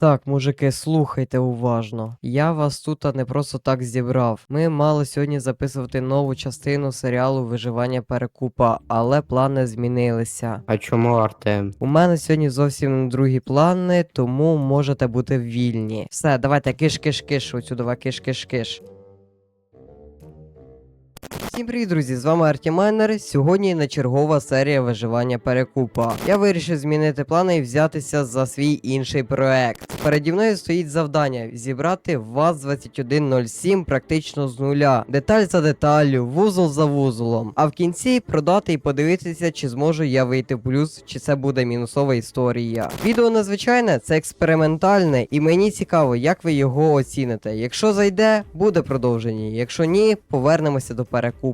Так, мужики, слухайте уважно. Я вас тут не просто так зібрав. Ми мали сьогодні записувати нову частину серіалу Виживання перекупа, але плани змінилися. А чому Артем? У мене сьогодні зовсім другі плани, тому можете бути вільні. Все, давайте киш-киш-киш, отсюдова киш-киш-киш. Всім привіт, друзі! З вами Артімайнер. Сьогодні не чергова серія виживання перекупа. Я вирішив змінити плани і взятися за свій інший проект. Переді мною стоїть завдання зібрати ВАЗ-2107 практично з нуля, деталь за деталлю, вузол за вузолом. А в кінці продати і подивитися, чи зможу я вийти в плюс, чи це буде мінусова історія. Відео незвичайне, це експериментальне, і мені цікаво, як ви його оціните. Якщо зайде, буде продовження. Якщо ні, повернемося до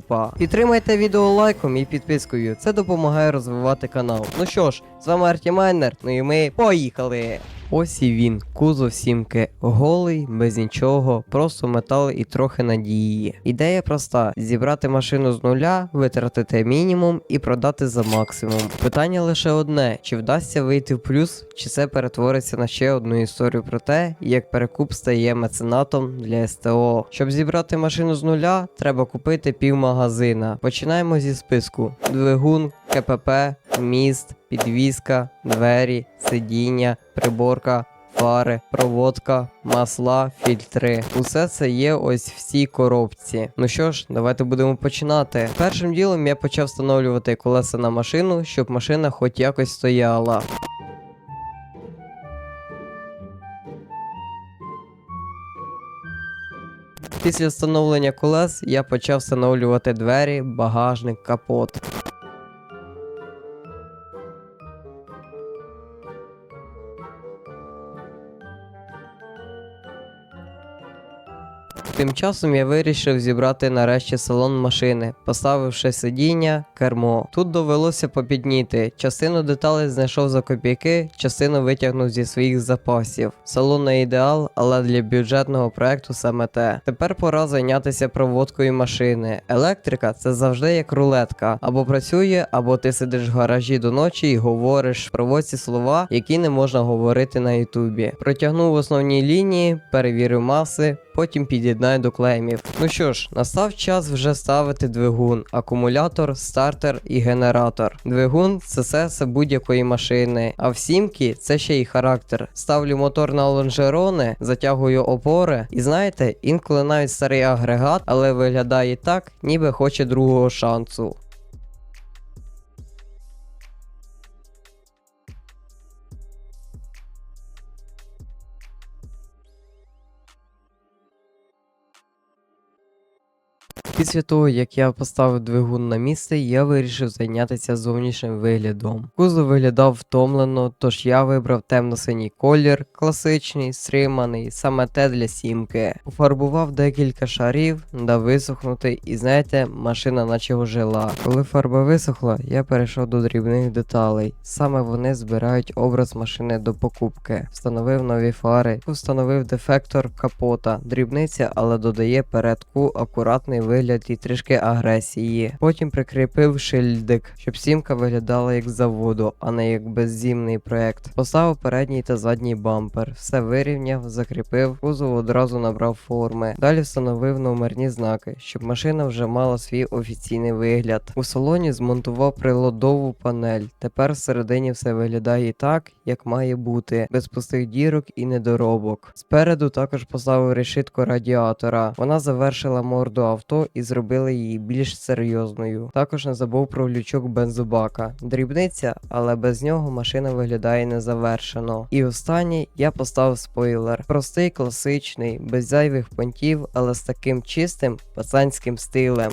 перекупа. Підтримайте відео лайком і підпискою. Це допомагає розвивати канал. Ну що ж, з вами Артімайнер, ну і ми поїхали! Ось і він, кузов сімки, голий, без нічого, просто метал і трохи надії. Ідея проста: зібрати машину з нуля, витратити мінімум і продати за максимум. Питання лише одне: чи вдасться вийти в плюс, чи це перетвориться на ще одну історію про те, як перекуп стає меценатом для СТО. Щоб зібрати машину з нуля, треба купити пів магазина. Починаємо зі списку: двигун, КПП, міст, підвізка, двері, сидіння, приборка. Фари, проводка, масла, фільтри. Усе це є ось в цій коробці. Ну що ж, давайте будемо починати. Першим ділом я почав встановлювати колеса на машину, щоб машина хоч якось стояла. Після встановлення колес я почав встановлювати двері, багажник, капот. Тим часом я вирішив зібрати нарешті салон машини, поставивши сидіння, кермо. Тут довелося попідніти. Частину деталей знайшов за копійки, частину витягнув зі своїх запасів. Салон не ідеал, але для бюджетного проекту саме те. Тепер пора зайнятися проводкою машини. Електрика це завжди як рулетка. Або працює, або ти сидиш в гаражі до ночі і говориш проводці слова, які не можна говорити на ютубі. Протягнув основні лінії, перевірив маси, потім під'єднаю до клеймів. Ну що ж, настав час вже ставити двигун, акумулятор, стартер і генератор. Двигун це серце будь-якої машини, а в сімки це ще й характер. Ставлю мотор на лонжерони, затягую опори, і знаєте, інколи навіть старий агрегат, але виглядає так, ніби хоче другого шансу. Після того, як я поставив двигун на місце, я вирішив зайнятися зовнішнім виглядом. Кузов виглядав втомлено, тож я вибрав темно-синій колір, класичний, стриманий, саме те для сімки. Пофарбував декілька шарів, дав висохнути, і знаєте, машина наче ожила. Коли фарба висохла, я перейшов до дрібних деталей. Саме вони збирають образ машини до покупки. Встановив нові фари, встановив дефектор капота, дрібниця, але додає передку акуратний вигляд і трішки агресії. Потім прикріпив шильдик, щоб сімка виглядала як заводу, а не як беззімний проект. Поставив передній та задній бампер, все вирівняв, закріпив, кузов одразу набрав форми. Далі встановив номерні знаки, щоб машина вже мала свій офіційний вигляд. У салоні змонтував приладову панель. Тепер всередині все виглядає так, як має бути, без пустих дірок і недоробок. Спереду також поставив решітку радіатора. Вона завершила морду авто і зробили її більш серйозною. Також не забув про лючок бензобака. Дрібниця, але без нього машина виглядає незавершено. І останній я поставив спойлер. Простий, класичний, без зайвих понтів, але з таким чистим пацанським стилем.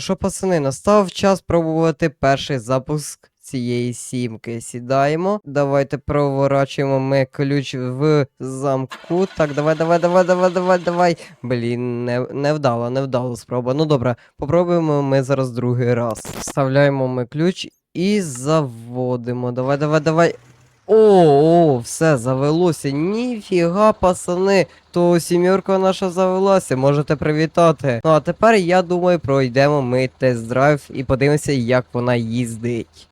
Що, пацани, настав час пробувати перший запуск цієї сімки. Сідаємо. Давайте проворачуємо ми ключ в замку. Так, давай, давай, давай, давай, давай, давай. Блін, не, не вдало, не вдало спроба. Ну добре, попробуємо ми зараз другий раз. Вставляємо ми ключ і заводимо. Давай, давай, давай. О, о, все, завелося. Ніфіга, пацани. То сімерка наша завелася, можете привітати. Ну а тепер я думаю, пройдемо ми тест-драйв і подивимося, як вона їздить.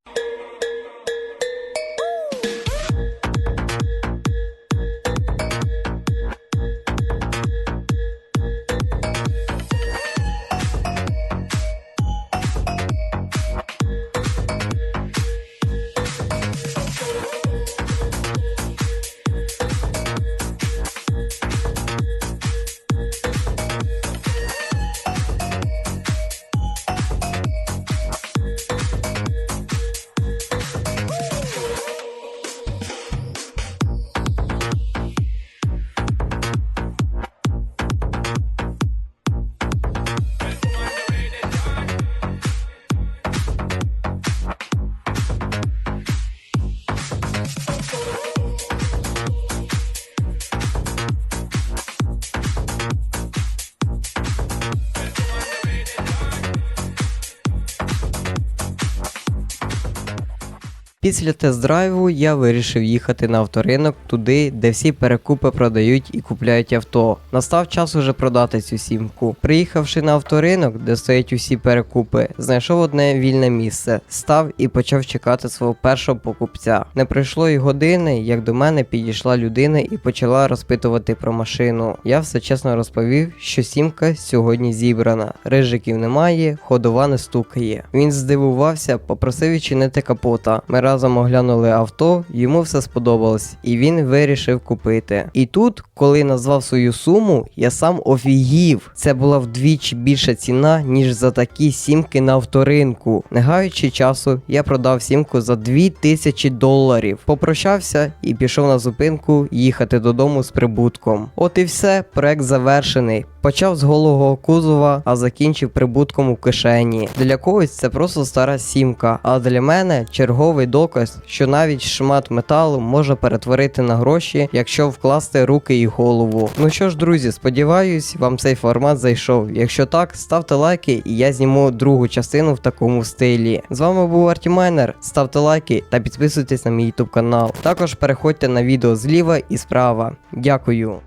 Після тест-драйву я вирішив їхати на авторинок туди, де всі перекупи продають і купляють авто. Настав час уже продати цю сімку. Приїхавши на авторинок, де стоять усі перекупи, знайшов одне вільне місце, став і почав чекати свого першого покупця. Не пройшло й години, як до мене підійшла людина і почала розпитувати про машину. Я все чесно розповів, що сімка сьогодні зібрана. Рижиків немає, ходова не стукає. Він здивувався, попросив відчинити капота. Ми разом оглянули авто, йому все сподобалось, і він вирішив купити. І тут, коли назвав свою суму, я сам офігів. Це була вдвічі більша ціна, ніж за такі сімки на авторинку. Не гаючи часу, я продав сімку за 2000 доларів. Попрощався і пішов на зупинку їхати додому з прибутком. От і все, проект завершений. Почав з голого кузова, а закінчив прибутком у кишені. Для когось це просто стара сімка, а для мене черговий доказ, що навіть шмат металу можна перетворити на гроші, якщо вкласти руки і голову. Ну що ж, друзі, сподіваюсь, вам цей формат зайшов. Якщо так, ставте лайки, і я зніму другу частину в такому стилі. З вами був Артімайнер. Ставте лайки та підписуйтесь на мій YouTube канал. Також переходьте на відео зліва і справа. Дякую.